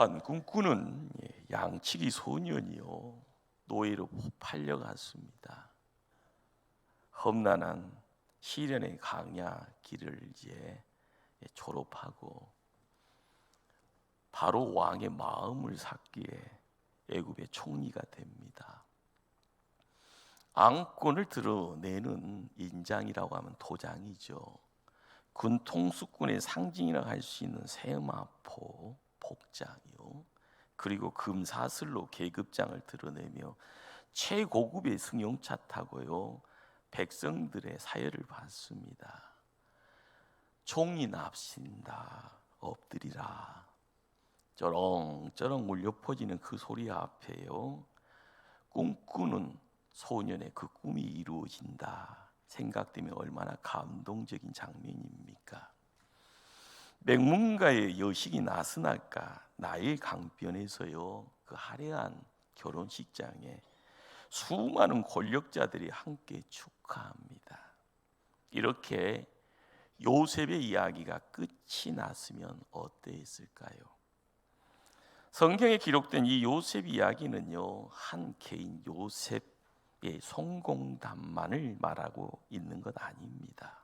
한 꿈꾸는 예, 양치기 소년이요 노예로 팔려갔습니다. 험난한 시련의 강야 길을 이제 졸업하고 바로 왕의 마음을 샀기에 애굽의 총리가 됩니다. 앙권을 드러내는 인장이라고 하면 도장이죠. 군 통수권의 상징이라고 할수 있는 세마포 복장이요. 그리고 금사슬로 계급장을 드러내며 최고급의 승용차 타고요. 백성들의 사열을 받습니다. 총이 납신다 엎드리라 쩌렁쩌렁 울려 퍼지는 그 소리 앞에요 꿈꾸는 소년의 그 꿈이 이루어진다 생각되면 얼마나 감동적인 장면입니까? 맹문가의 여식이 나서날까 나일 강변에서요 그 화려한 결혼식장에 수많은 권력자들이 함께 축하합니다. 이렇게 요셉의 이야기가 끝이 났으면 어땠을까요? 성경에 기록된 이 요셉 이야기는요 한 개인 요셉의 성공담만을 말하고 있는 것 아닙니다.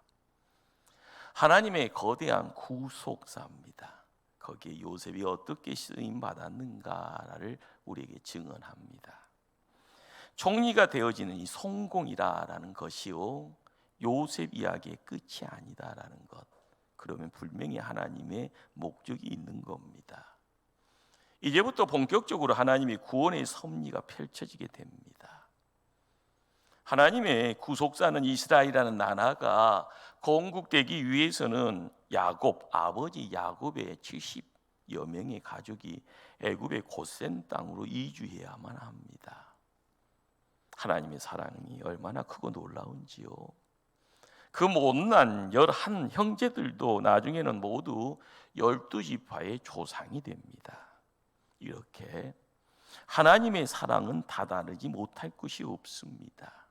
하나님의 거대한 구속사입니다. 거기에 요셉이 어떻게 쓰임 받았는가를 우리에게 증언합니다. 총리가 되어지는 이 성공이라라는 것이요 요셉 이야기의 끝이 아니다라는 것. 그러면 분명히 하나님의 목적이 있는 겁니다. 이제부터 본격적으로 하나님의 구원의 섭리가 펼쳐지게 됩니다. 하나님의 구속사는 이스라엘이라는 나라가 건국되기 위해서는 야곱 아버지 야곱의 70여 명의 가족이 애굽의 곧센 땅으로 이주해야만 합니다. 하나님의 사랑이 얼마나 크고 놀라운지요. 그 못난 열한 형제들도 나중에는 모두 열두 지파의 조상이 됩니다. 이렇게 하나님의 사랑은 다다르지 못할 것이 없습니다.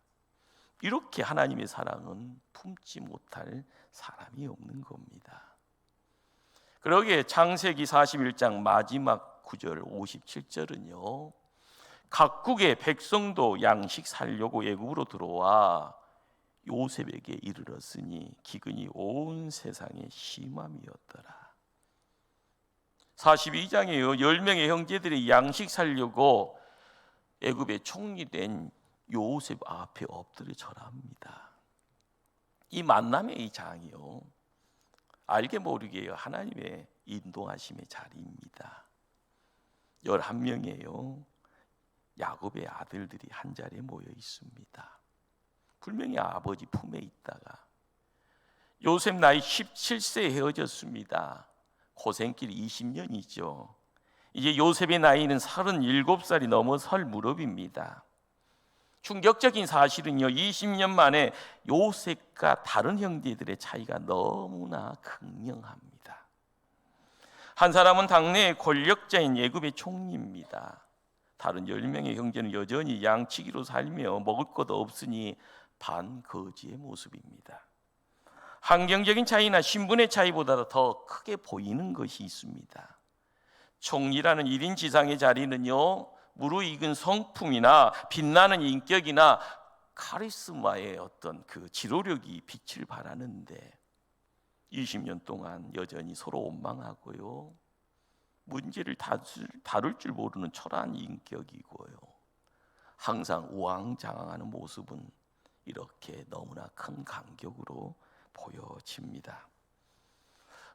이렇게 하나님의 사랑은 품지 못할 사람이 없는 겁니다. 그러기에 창세기 41장 마지막 9절 57절은요. 각국의 백성도 양식 살려고 애굽으로 들어와 요셉에게 이르렀으니 기근이 온 세상에 심함이었더라. 42장에요. 10명의 형제들이 양식 살려고 애굽의 총리 된 요셉 앞에 엎드려 절합니다. 이 만남의 이 장이요. 알게 모르게 하나님의 인도하심의 자리입니다. 11명이에요. 야곱의 아들들이 한 자리에 모여 있습니다. 분명히 아버지 품에 있다가 요셉 나이 17세에 헤어졌습니다. 고생길 20년이죠. 이제 요셉의 나이는 37살이 넘어 설 무렵입니다. 충격적인 사실은요, 20년 만에 요셉과 다른 형제들의 차이가 너무나 극명합니다. 한 사람은 당내의 권력자인 예굽의 총리입니다. 다른 10명의 형제는 여전히 양치기로 살며 먹을 것 없으니 반거지의 모습입니다. 환경적인 차이나 신분의 차이보다 더 크게 보이는 것이 있습니다. 총리라는 1인 지상의 자리는요, 무르익은 성품이나 빛나는 인격이나 카리스마의 어떤 그 지도력이 빛을 발하는데 20년 동안 여전히 서로 원망하고요. 문제를 다룰 줄 모르는 초라한 인격이고요. 항상 우왕좌왕하는 모습은 이렇게 너무나 큰 간격으로 보여집니다.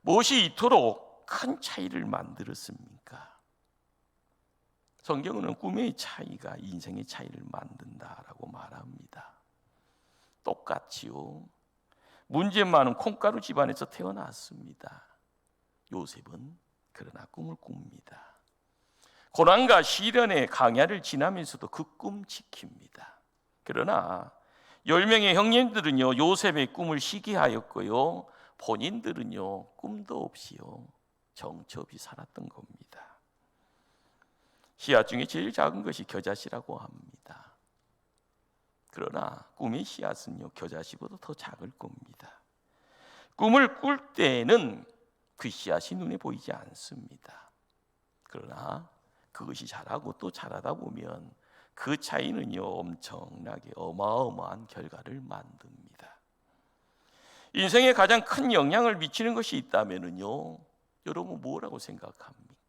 무엇이 이토록 큰 차이를 만들었습니까? 성경은 꿈의 차이가 인생의 차이를 만든다라고 말합니다. 똑같지요. 문제 많은 콩가루 집안에서 태어났습니다. 요셉은 그러나 꿈을 꿉니다. 고난과 시련의 강야를 지나면서도 그 꿈 지킵니다. 그러나 열 명의 형님들은요 요셉의 꿈을 시기하였고요 본인들은요 꿈도 없이요 정처 없이 살았던 겁니다. 씨앗 중에 제일 작은 것이 겨자씨라고 합니다. 그러나 꿈의 씨앗은요 겨자씨보다 더 작을 겁니다. 꿈을 꿀 때는 그 씨앗이 눈에 보이지 않습니다. 그러나 그것이 잘하고 또 잘하다 보면 그 차이는요 엄청나게 어마어마한 결과를 만듭니다. 인생에 가장 큰 영향을 미치는 것이 있다면은요 여러분 뭐라고 생각합니까?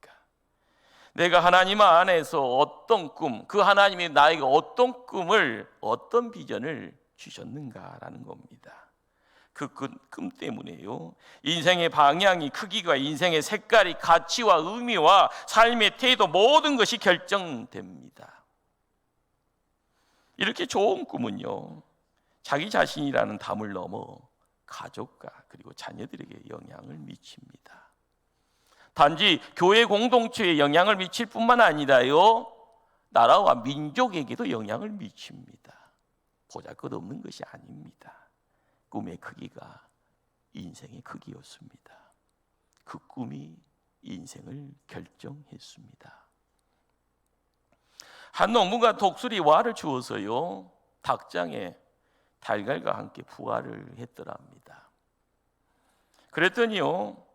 내가 하나님 안에서 어떤 꿈, 그 하나님이 나에게 어떤 꿈을, 어떤 비전을 주셨는가라는 겁니다. 그꿈 때문에요. 인생의 방향이 크기가 인생의 색깔이 가치와 의미와 삶의 태도 모든 것이 결정됩니다. 이렇게 좋은 꿈은요. 자기 자신이라는 담을 넘어 가족과 그리고 자녀들에게 영향을 미칩니다. 단지 교회 공동체에 영향을 미칠 뿐만 아니라요. 나라와 민족에게도 영향을 미칩니다. 보잘것없는 것이 아닙니다. 꿈의 크기가 인생의 크기였습니다. 그 꿈이 인생을 결정했습니다. 한 농부가 독수리 와를 주어서요 닭장에 달걀과 함께 부화를 했더랍니다. 그랬더니요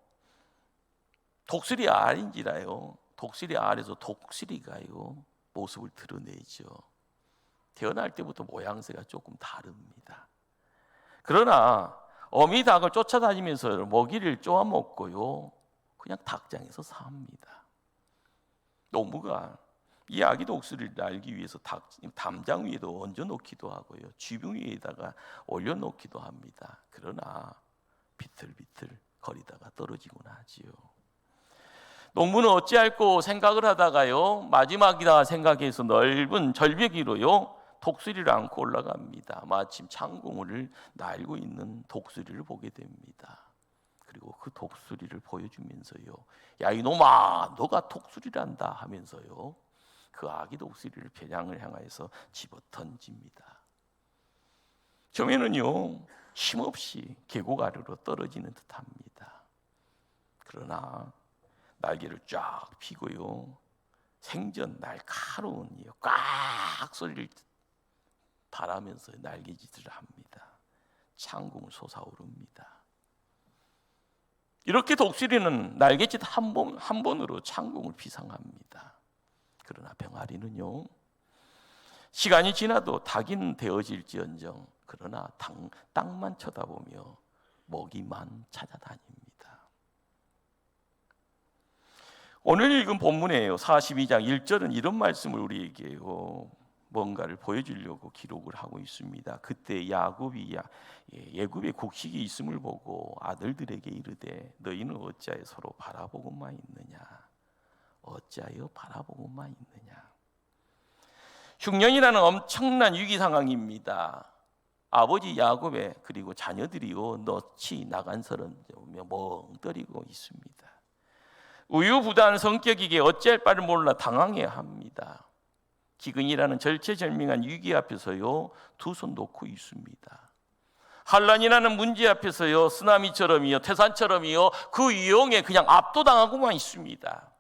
독수리 알인지라요 독수리 알에서 독수리가요 모습을 드러내죠. 태어날 때부터 모양새가 조금 다릅니다. 그러나 어미 닭을 쫓아다니면서 먹이를 쪼아 먹고요. 그냥 닭장에서 삽니다. 농부가 이 아기 독수리를 날기 위해서 닭, 담장 위에도 얹어 놓기도 하고요. 쥐붕 위에다가 올려 놓기도 합니다. 그러나 비틀비틀 거리다가 떨어지곤 하지요. 농부는 어찌할꼬 생각을 하다가요. 마지막이다 생각해서 넓은 절벽 위로요. 독수리를 안고 올라갑니다. 마침 창공을 날고 있는 독수리를 보게 됩니다. 그리고 그 독수리를 보여주면서요. 야 이놈아, 너가 독수리란다 하면서요. 그 아기 독수리를 배양을 향하여서 집어 던집니다. 처음에는요 힘없이 계곡 아래로 떨어지는 듯합니다. 그러나 날개를 쫙 펴고요 생전 날카로운 꽉 소리를 바라면서 날개짓을 합니다. 창공을 솟아오릅니다. 이렇게 독수리는 날개짓 한 번, 한 번으로 창공을 비상합니다. 그러나 병아리는요, 시간이 지나도 닭인 되어질지언정, 그러나 땅, 땅만 쳐다보며 먹이만 찾아다닙니다. 오늘 읽은 본문에요. 42장 1절은 이런 말씀을 우리에게요. 뭔가를 보여주려고 기록을 하고 있습니다. 그때 야곱이 예, 예굽의 곡식이 있음을 보고 아들들에게 이르되 너희는 어찌하여 서로 바라보고만 있느냐 어찌하여 바라보고만 있느냐 흉년이라는 엄청난 위기 상황입니다. 아버지 야곱의 그리고 자녀들이요 넋이 나간 서름 멍때리고 있습니다. 우유부단 성격이기에 어찌할 바를 몰라 당황해야 합니다. 기근이라는 절체절명한 위기 앞에서요 두 손 놓고 있습니다. 한란이라는 문제 앞에서요 쓰나미처럼이요 태산처럼이요 그 위용에 그냥 압도당하고만 있습니다.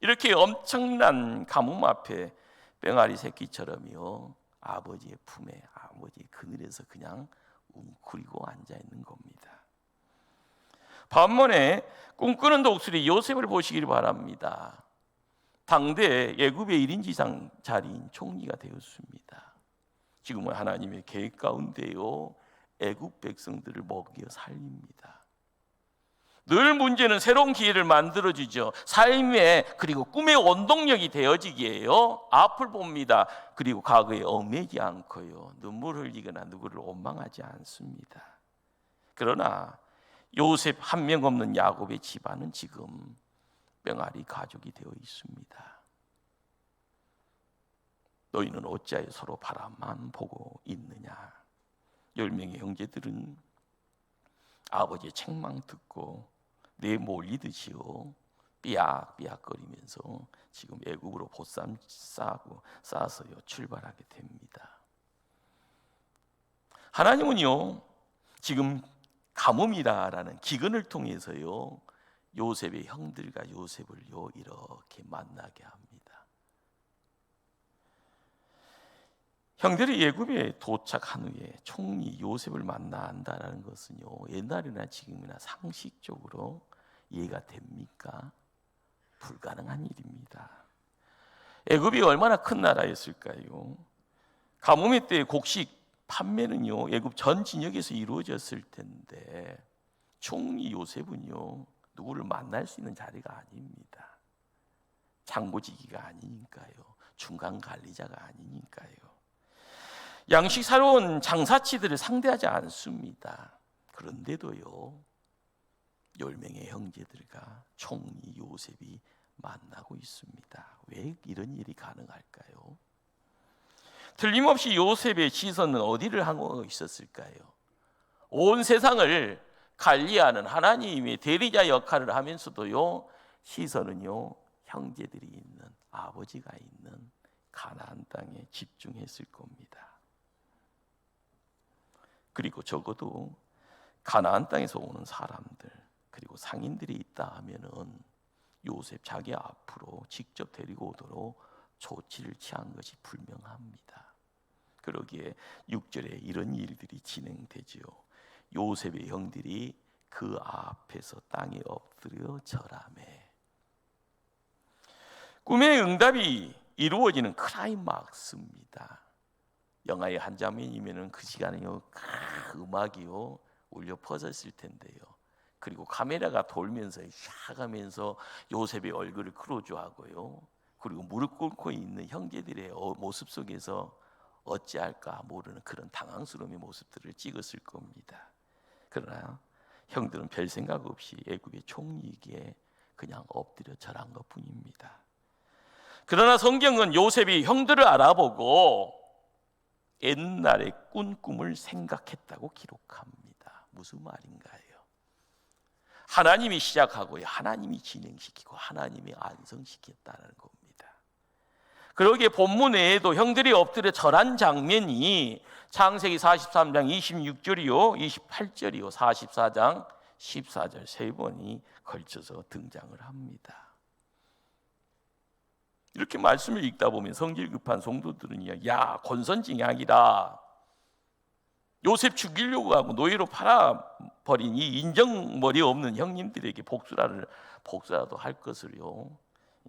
이렇게 엄청난 가뭄 앞에 뺑아리 새끼처럼이요 아버지의 품에 아버지 그늘에서 그냥 웅크리고 앉아 있는 겁니다. 반면에 꿈꾸는 독수리 요셉을 보시기를 바랍니다. 당대 예굽의 1인 지상 자리인 총리가 되었습니다. 지금은 하나님의 계획 가운데요 애굽 백성들을 먹여 살립니다. 늘 문제는 새로운 기회를 만들어 주죠. 삶의 그리고 꿈의 원동력이 되어지기에요. 앞을 봅니다. 그리고 과거에 얽매지 않고요. 눈물 흘리거나 누구를 원망하지 않습니다. 그러나 요셉 한 명 없는 야곱의 집안은 지금 뺑아리 가족이 되어 있습니다. 너희는 어찌하여 서로 바라만 보고 있느냐? 열 명의 형제들은 아버지의 책망 듣고 내 몰리듯이요 삐약삐약거리면서 지금 애국으로 보쌈 싸고 싸서요 출발하게 됩니다. 하나님은요 지금 가뭄이다라는 기근을 통해서요 요셉의 형들과 요셉을 요 이렇게 만나게 합니다. 형들이 예굽에 도착한 후에 총리 요셉을 만난다라는 것은요 옛날이나 지금이나 상식적으로 이해가 됩니까? 불가능한 일입니다. 애굽이 얼마나 큰 나라였을까요? 가뭄의 때 곡식 판매는요 애굽 전 진역에서 이루어졌을 텐데 총리 요셉은요 누구를 만날 수 있는 자리가 아닙니다. 장고지기가 아니니까요. 중간 관리자가 아니니까요. 양식 사로운 장사치들을 상대하지 않습니다. 그런데도요. 열 명의 형제들과 총리 요셉이 만나고 있습니다. 왜 이런 일이 가능할까요? 틀림없이 요셉의 시선은 어디를 하고 있었을까요? 온 세상을 관리하는 하나님의 대리자 역할을 하면서도요 시선은요 형제들이 있는 아버지가 있는 가나안 땅에 집중했을 겁니다. 그리고 적어도 가나안 땅에서 오는 사람들 그리고 상인들이 있다 하면은 요셉 자기 앞으로 직접 데리고 오도록 조치를 취한 것이 분명합니다. 그러기에 6절에 이런 일들이 진행되지요. 요셉의 형들이 그 앞에서 땅에 엎드려 절하매. 꿈의 응답이 이루어지는 클라이막스입니다. 영화의 한 장면이면은 그 시간에요, 음악이요 울려 퍼졌을 텐데요. 그리고 카메라가 돌면서 샤가면서 요셉의 얼굴을 크로즈하고요. 그리고 무릎 꿇고 있는 형제들의 어, 모습 속에서 어찌할까 모르는 그런 당황스러움의 모습들을 찍었을 겁니다. 그러나 형들은 별 생각 없이 애굽의 총리에게 그냥 엎드려 절한 것뿐입니다. 그러나 성경은 요셉이 형들을 알아보고 옛날에 꾼 꿈을 생각했다고 기록합니다. 무슨 말인가요? 하나님이 시작하고 하나님이 진행시키고 하나님이 완성시켰다는 겁니다. 그러기에 본문 외에도 형들이 엎드려 절한 장면이 창세기 43장 26절이요, 28절이요, 44장 14절 세 번이 걸쳐서 등장을 합니다. 이렇게 말씀을 읽다 보면 성질 급한 성도들은요, 야 권선징악이다. 요셉 죽이려고 하고 노예로 팔아버린 이 인정머리 없는 형님들에게 복수라도 할 것을요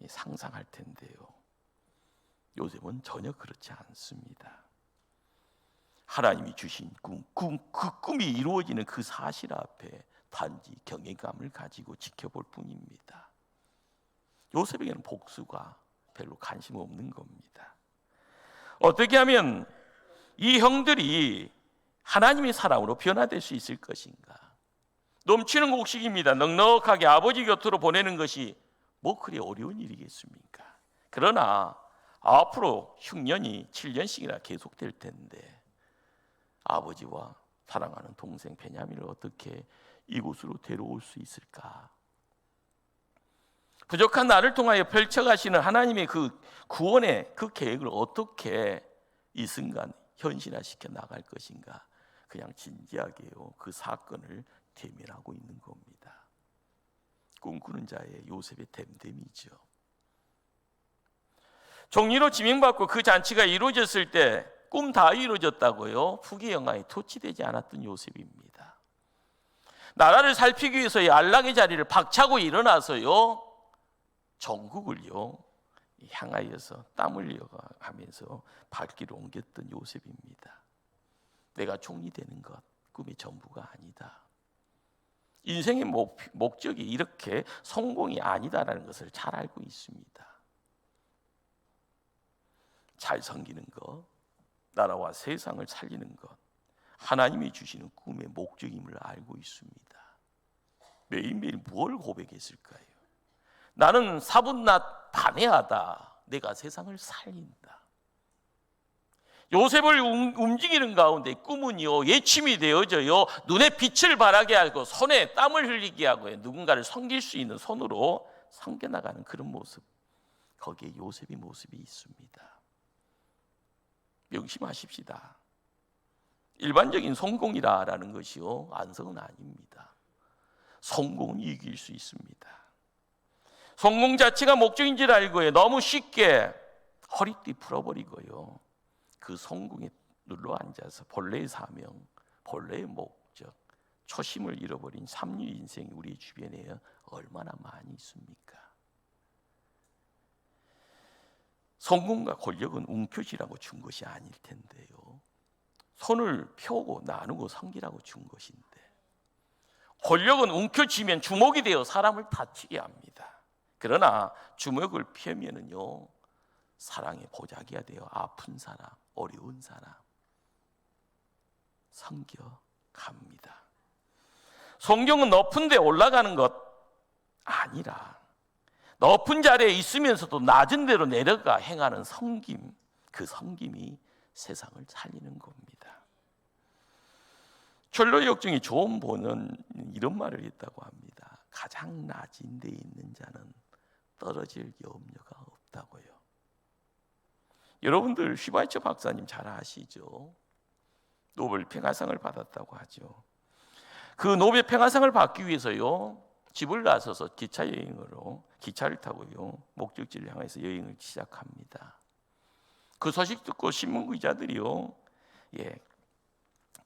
상상할 텐데요. 요셉은 전혀 그렇지 않습니다. 하나님이 주신 꿈, 꿈, 그 꿈이 이루어지는 그 사실 앞에 단지 경외감을 가지고 지켜볼 뿐입니다. 요셉에게는 복수가 별로 관심 없는 겁니다. 어떻게 하면 이 형들이 하나님의 사랑으로 변화될 수 있을 것인가? 넘치는 곡식입니다. 넉넉하게 아버지 곁으로 보내는 것이 뭐 그리 어려운 일이겠습니까? 그러나 앞으로 흉년이 7년씩이나 계속될 텐데 아버지와 사랑하는 동생 베냐민을 어떻게 이곳으로 데려올 수 있을까? 부족한 나를 통하여 펼쳐가시는 하나님의 그 구원의 그 계획을 어떻게 이 순간 현실화시켜 나갈 것인가? 그냥 진지하게요 그 사건을 대면하고 있는 겁니다. 꿈꾸는 자의 요셉의 댐댐이죠. 종리로 지명받고 그 잔치가 이루어졌을 때 꿈 다 이루어졌다고요. 후기 영화에 토치되지 않았던 요셉입니다. 나라를 살피기 위해서 안락의 자리를 박차고 일어나서요. 전국을요. 향하여서 땀 흘려가면서 발길을 옮겼던 요셉입니다. 내가 총리 되는 것 꿈의 전부가 아니다. 인생의 목, 목적이 이렇게 성공이 아니다라는 것을 잘 알고 있습니다. 잘 섬기는 것, 나라와 세상을 살리는 것, 하나님이 주시는 꿈의 목적임을 알고 있습니다. 매일매일 무엇을 고백했을까요? 나는 사분낮 반해하다. 내가 세상을 살린다. 요셉을 움직이는 가운데 꿈은요 예침이 되어져요 눈에 빛을 발하게 하고 손에 땀을 흘리게 하고 누군가를 섬길 수 있는 손으로 섬겨나가는 그런 모습 거기에 요셉의 모습이 있습니다. 명심하십시다. 일반적인 성공이라라는 것이요 안성은 아닙니다. 성공은 이길 수 있습니다. 성공 자체가 목적인 줄 알고요 너무 쉽게 허리띠 풀어버리고요 그 성공에 눌러 앉아서 본래의 사명, 본래의 목적, 초심을 잃어버린 삼류 인생이 우리 주변에 얼마나 많이 있습니까? 성공과 권력은 움켜쥐라고 준 것이 아닐 텐데요. 손을 펴고 나누고 섬기라고 준 것인데 권력은 움켜쥐면 주먹이 되어 사람을 다치게 합니다. 그러나 주먹을 펴면은요 사랑의 보자기가 되어 아픈 사람, 어려운 사람 섬겨 갑니다. 성경은 높은 데 올라가는 것 아니라 높은 자리에 있으면서도 낮은 데로 내려가 행하는 섬김, 그 섬김이 세상을 살리는 겁니다. 철로 역정이 좋은 보는 이런 말을 했다고 합니다. 가장 낮은 데 있는 자는 떨어질 염려가 없다고요. 여러분들 휘바이처 박사님 잘 아시죠? 노벨 평화상을 받았다고 하죠. 그 노벨 평화상을 받기 위해서요. 집을 나서서 기차 여행으로 기차를 타고요. 목적지를 향해서 여행을 시작합니다. 그 소식 듣고 신문 기자들이요. 예.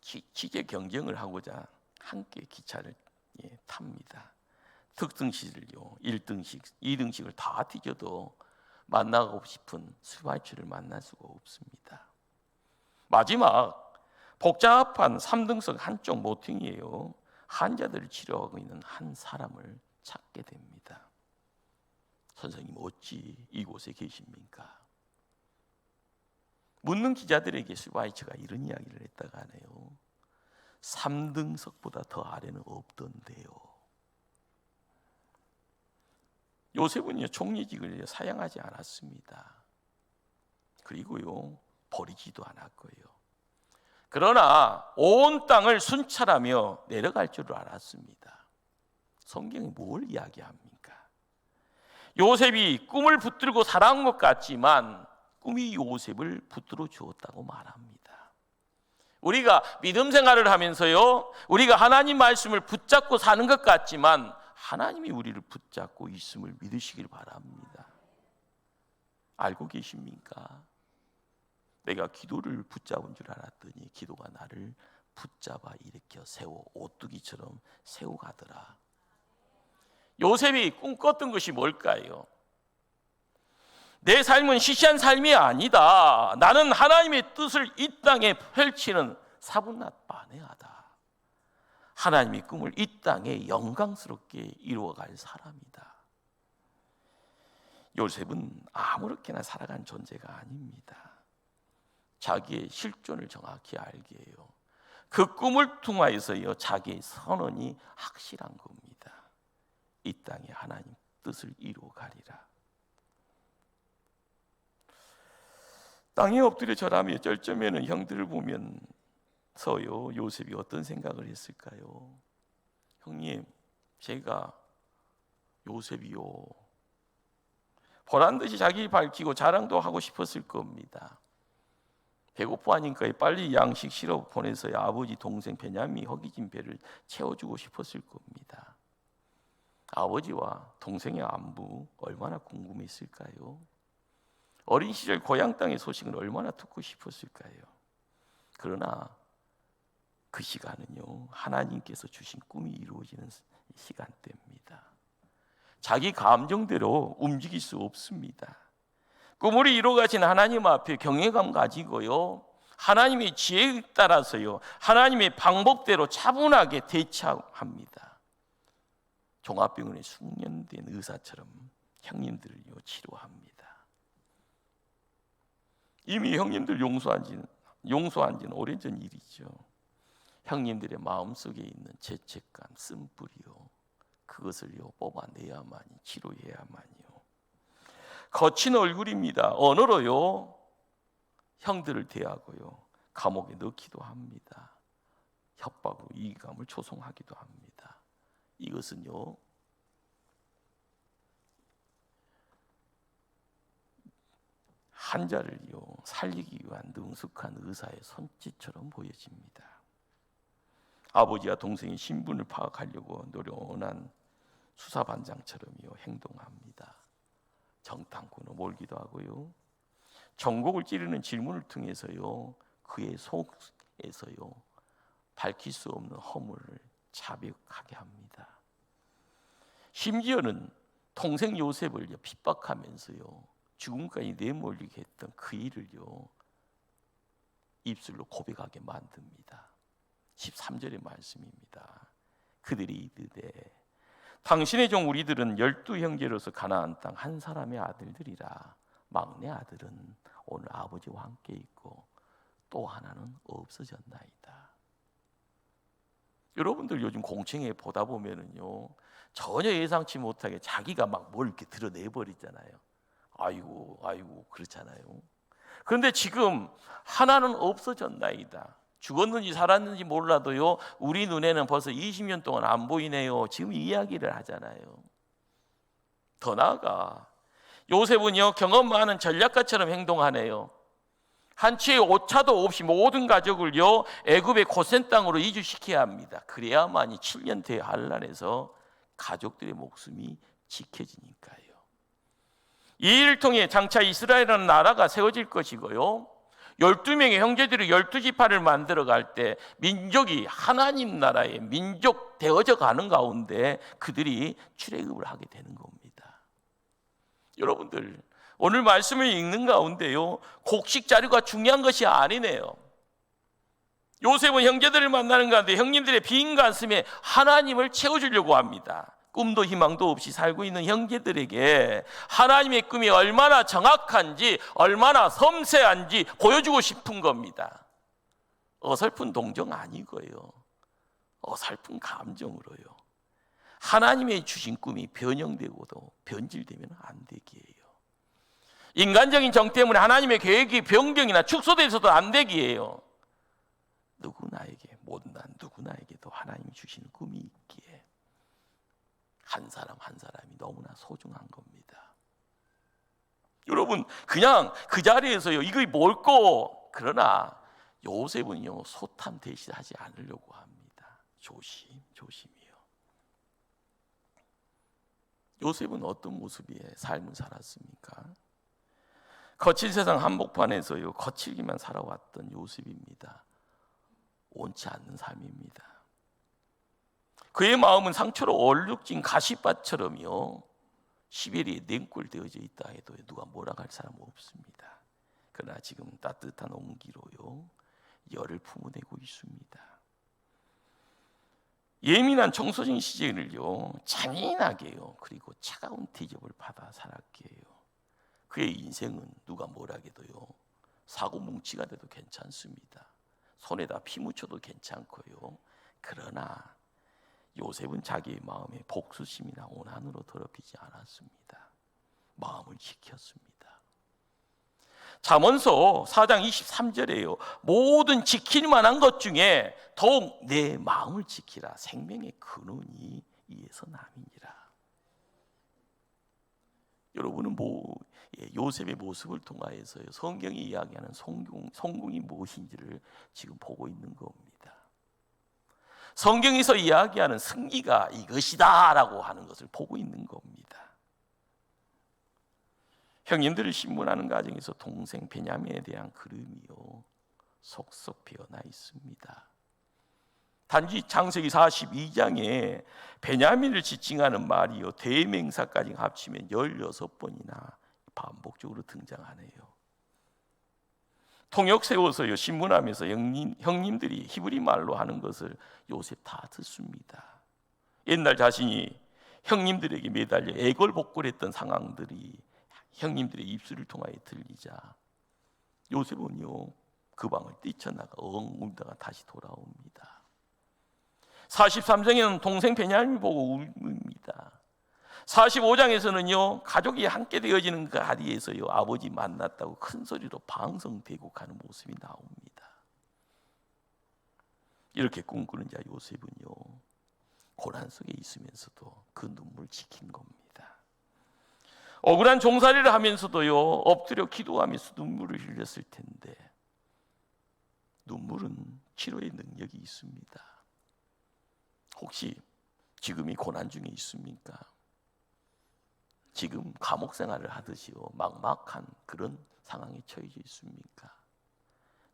취재 경쟁을 하고자 함께 기차를 예, 탑니다. 특등식을요. 1등식, 2등식을 다 뒤져도 만나고 싶은 스바이츠를 만날 수가 없습니다. 마지막 복잡한 3등석 한쪽 모퉁이에요. 환자들을 치료하고 있는 한 사람을 찾게 됩니다. 선생님 어찌 이곳에 계십니까? 묻는 기자들에게 슈바이처가 이런 이야기를 했다가 하네요. 3등석보다 더 아래는 없던데요. 요셉은요 총리직을 사양하지 않았습니다. 그리고요 버리지도 않았고요. 그러나 온 땅을 순찰하며 내려갈 줄을 알았습니다. 성경이 뭘 이야기합니까? 요셉이 꿈을 붙들고 살아온 것 같지만 꿈이 요셉을 붙들어 주었다고 말합니다. 우리가 믿음 생활을 하면서요, 우리가 하나님 말씀을 붙잡고 사는 것 같지만 하나님이 우리를 붙잡고 있음을 믿으시길 바랍니다. 알고 계십니까? 내가 기도를 붙잡은 줄 알았더니 기도가 나를 붙잡아 일으켜 세워 오뚜기처럼 세워 가더라. 요셉이 꿈꿨던 것이 뭘까요? 내 삶은 시시한 삶이 아니다. 나는 하나님의 뜻을 이 땅에 펼치는 사분낫 반해하다. 하나님의 꿈을 이 땅에 영광스럽게 이루어갈 사람이다. 요셉은 아무렇게나 살아간 존재가 아닙니다. 자기의 실존을 정확히 알게 해요. 그 꿈을 통하여서요 자기의 선언이 확실한 겁니다. 이 땅에 하나님 뜻을 이루어 가리라. 땅에 엎드려 절하며 절점에는 형들을 보면 서요 요셉이 어떤 생각을 했을까요? 형님, 제가 요셉이요. 보란 듯이 자기 밝히고 자랑도 하고 싶었을 겁니다. 배고파하니까 빨리 양식 실어 보내서 아버지 동생 베냐미 허기진 배를 채워주고 싶었을 겁니다. 아버지와 동생의 안부 얼마나 궁금했을까요? 어린 시절 고향 땅의 소식은 얼마나 듣고 싶었을까요? 그러나 그 시간은요 하나님께서 주신 꿈이 이루어지는 시간대입니다. 자기 감정대로 움직일 수 없습니다. 꿈을 이루어가신 하나님 앞에 경외감 가지고요. 하나님의 지혜에 따라서요. 하나님의 방법대로 차분하게 대처합니다. 종합병원에 숙련된 의사처럼 형님들을 치료합니다. 이미 형님들 용서한 지는 용서한 지는 오래전 일이죠. 형님들의 마음속에 있는 죄책감, 쓴뿌리요. 그것을요 뽑아내야만이 치료해야만이요. 거친 얼굴입니다. 언어로요. 형들을 대하고요. 감옥에 넣기도 합니다. 협박으로 이감을 초송하기도 합니다. 이것은요. 한자를요 살리기 위한 능숙한 의사의 손짓처럼 보여집니다. 아버지와 동생의 신분을 파악하려고 노련한 수사반장처럼요 행동합니다. 정탐꾼으로 몰기도 하고요. 전곡을 찌르는 질문을 통해서요. 그의 속에서요. 밝힐 수 없는 허물을 자백하게 합니다. 심지어는 동생 요셉을 핍박하면서요. 죽음까지 내몰리게 했던 그 일을요 입술로 고백하게 만듭니다. 13절의 말씀입니다. 그들이 이르되 당신의 종 우리들은 열두 형제로서 가나안 땅 한 사람의 아들들이라 막내 아들은 오늘 아버지와 함께 있고 또 하나는 없어졌나이다. 여러분들 요즘 공청회 보다 보면은요 전혀 예상치 못하게 자기가 막 뭘 이렇게 드러내 버리잖아요. 아이고 아이고 그렇잖아요. 그런데 지금 하나는 없어졌나이다. 죽었는지 살았는지 몰라도요. 우리 눈에는 벌써 20년 동안 안 보이네요. 지금 이야기를 하잖아요. 더 나아가 요셉은요 경험 많은 전략가처럼 행동하네요. 한 치의 오차도 없이 모든 가족을요 애굽의 고센 땅으로 이주시켜야 합니다. 그래야만이 7년 뒤 한란에서 가족들의 목숨이 지켜지니까요. 이 일을 통해 장차 이스라엘이라는 나라가 세워질 것이고요. 12명의 형제들이 12지파를 만들어 갈 때 민족이 하나님 나라의 민족 되어져 가는 가운데 그들이 출애굽을 하게 되는 겁니다. 여러분들 오늘 말씀을 읽는 가운데요. 곡식 자료가 중요한 것이 아니네요. 요셉은 형제들을 만나는 가운데 형님들의 빈 가슴에 하나님을 채워주려고 합니다. 꿈도 희망도 없이 살고 있는 형제들에게 하나님의 꿈이 얼마나 정확한지, 얼마나 섬세한지 보여주고 싶은 겁니다. 어설픈 동정 아니고요. 어설픈 감정으로요. 하나님의 주신 꿈이 변형되고도 변질되면 안 되기에요. 인간적인 정 때문에 하나님의 계획이 변경이나 축소돼서도 안 되기에요. 누구나에게 못난 누구나에게도 하나님이 주신 꿈이 있기에 한 사람 한 사람이 너무나 소중한 겁니다. 여러분 그냥 그 자리에서요 이거 뭘까 그러나 요셉은요 소탐 대신하지 않으려고 합니다. 조심 조심이요. 요셉은 어떤 모습의 삶을 살았습니까? 거친 세상 한복판에서요 거칠기만 살아왔던 요셉입니다. 옳지 않는 삶입니다. 그의 마음은 상처로 얼룩진 가시밭처럼요 시베리에 냉골되어져 있다 해도 누가 할 사람 없습니다. 그러나 지금 따뜻한 온기로요 열을 품어내고 있습니다. 예민한 청소년 시절을요 잔인하게요 그리고 차가운 대접을 받아 살았게요. 그의 인생은 누가 뭐라 해도요 사고 뭉치가 돼도 괜찮습니다. 손에다 피 묻혀도 괜찮고요. 그러나 요셉은 자기의 마음에 복수심이나 오난으로 더럽히지 않았습니다. 마음을 지켰습니다. 잠언서 4장 23절에요. 모든 지킬 만한 것 중에 더욱 내 마음을 지키라. 생명의 근원이 이에서 남이니라. 여러분은 뭐 예, 요셉의 모습을 통하여서 성경이 이야기하는 성공, 성공이 무엇인지를 지금 보고 있는 겁니다. 성경에서 이야기하는 승리가 이것이다라고 하는 것을 보고 있는 겁니다. 형님들을 신문하는 과정에서 동생 베냐민에 대한 그림이요 속속 피어나 있습니다. 단지 창세기 42장에 베냐민을 지칭하는 말이요 대명사까지 합치면 16번이나 반복적으로 등장하네요. 통역 세워서요 신문하면서 형님, 형님들이 히브리 말로 하는 것을 요셉 다 듣습니다. 옛날 자신이 형님들에게 매달려 애걸복걸했던 상황들이 형님들의 입술을 통하여 들리자 요셉은요 그 방을 뛰쳐나가 엉 울다가 다시 돌아옵니다. 43장에는 동생 베냐민을 보고 울입니다. 45장에서는요 가족이 함께 되어지는 그 자리에서요 아버지 만났다고 큰 소리로 방성대고 가는 모습이 나옵니다. 이렇게 꿈꾸는 자 요셉은요 고난 속에 있으면서도 그 눈물 지킨 겁니다. 억울한 종살이를 하면서도요 엎드려 기도하면서 눈물을 흘렸을 텐데 눈물은 치료의 능력이 있습니다. 혹시 지금이 고난 중에 있습니까? 지금 감옥 생활을 하듯이요 막막한 그런 상황에 처해져 있습니까?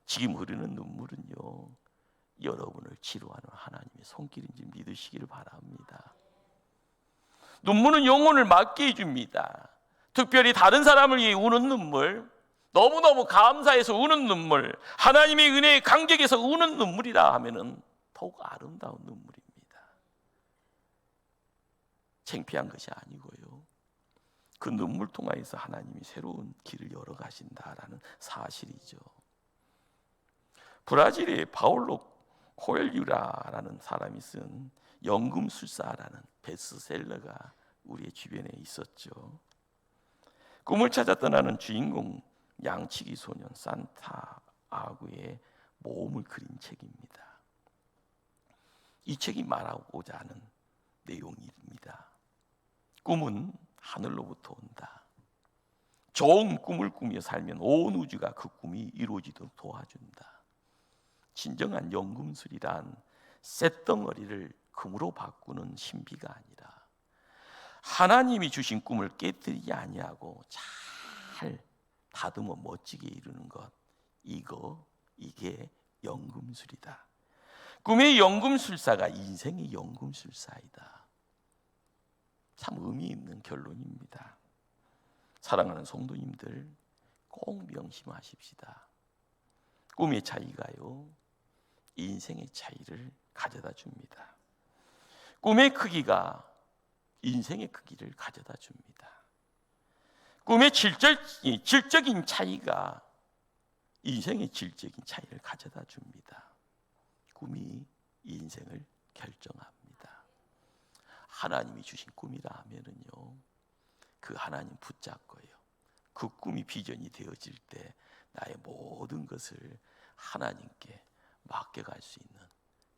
지금 흐르는 눈물은요 여러분을 치료하는 하나님의 손길인지 믿으시기를 바랍니다. 눈물은 영혼을 맑게 해줍니다. 특별히 다른 사람을 위해 우는 눈물, 너무너무 감사해서 우는 눈물, 하나님의 은혜의 감격에서 우는 눈물이라 하면은 더욱 아름다운 눈물입니다. 창피한 것이 아니고요. 그 눈물 통하여서 하나님이 새로운 길을 열어 가신다라는 사실이죠. 브라질의 바올로 코엘유라라는 사람이 쓴 연금술사라는 베스트셀러가 우리의 주변에 있었죠. 꿈을 찾아 떠나는 주인공 양치기 소년 산타 아구의 모험을 그린 책입니다. 이 책이 말하고자 하는 내용입니다. 꿈은 하늘로부터 온다. 좋은 꿈을 꾸며 살면 온 우주가 그 꿈이 이루어지도록 도와준다. 진정한 연금술이란 쇳덩어리를 금으로 바꾸는 신비가 아니라 하나님이 주신 꿈을 깨뜨리지 아니하고 잘 다듬어 멋지게 이루는 것 이거 이게 연금술이다. 꿈의 연금술사가 인생의 연금술사이다. 참 의미 있는 결론입니다. 사랑하는 성도님들 꼭 명심하십시다. 꿈의 차이가요. 인생의 차이를 가져다 줍니다. 꿈의 크기가 인생의 크기를 가져다 줍니다. 꿈의 질적, 질적인 차이가 인생의 질적인 차이를 가져다 줍니다. 꿈이 인생을 결정합니다. 하나님이 주신 꿈이라 하면은요, 그 하나님 붙잡고요. 그 꿈이 비전이 되어질 때 나의 모든 것을 하나님께 맡겨갈 수 있는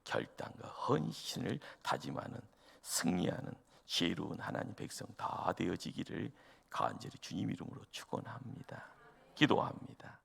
결단과 헌신을 다짐하는 승리하는 지혜로운 하나님 백성 다 되어지기를 간절히 주님 이름으로 축원합니다. 기도합니다.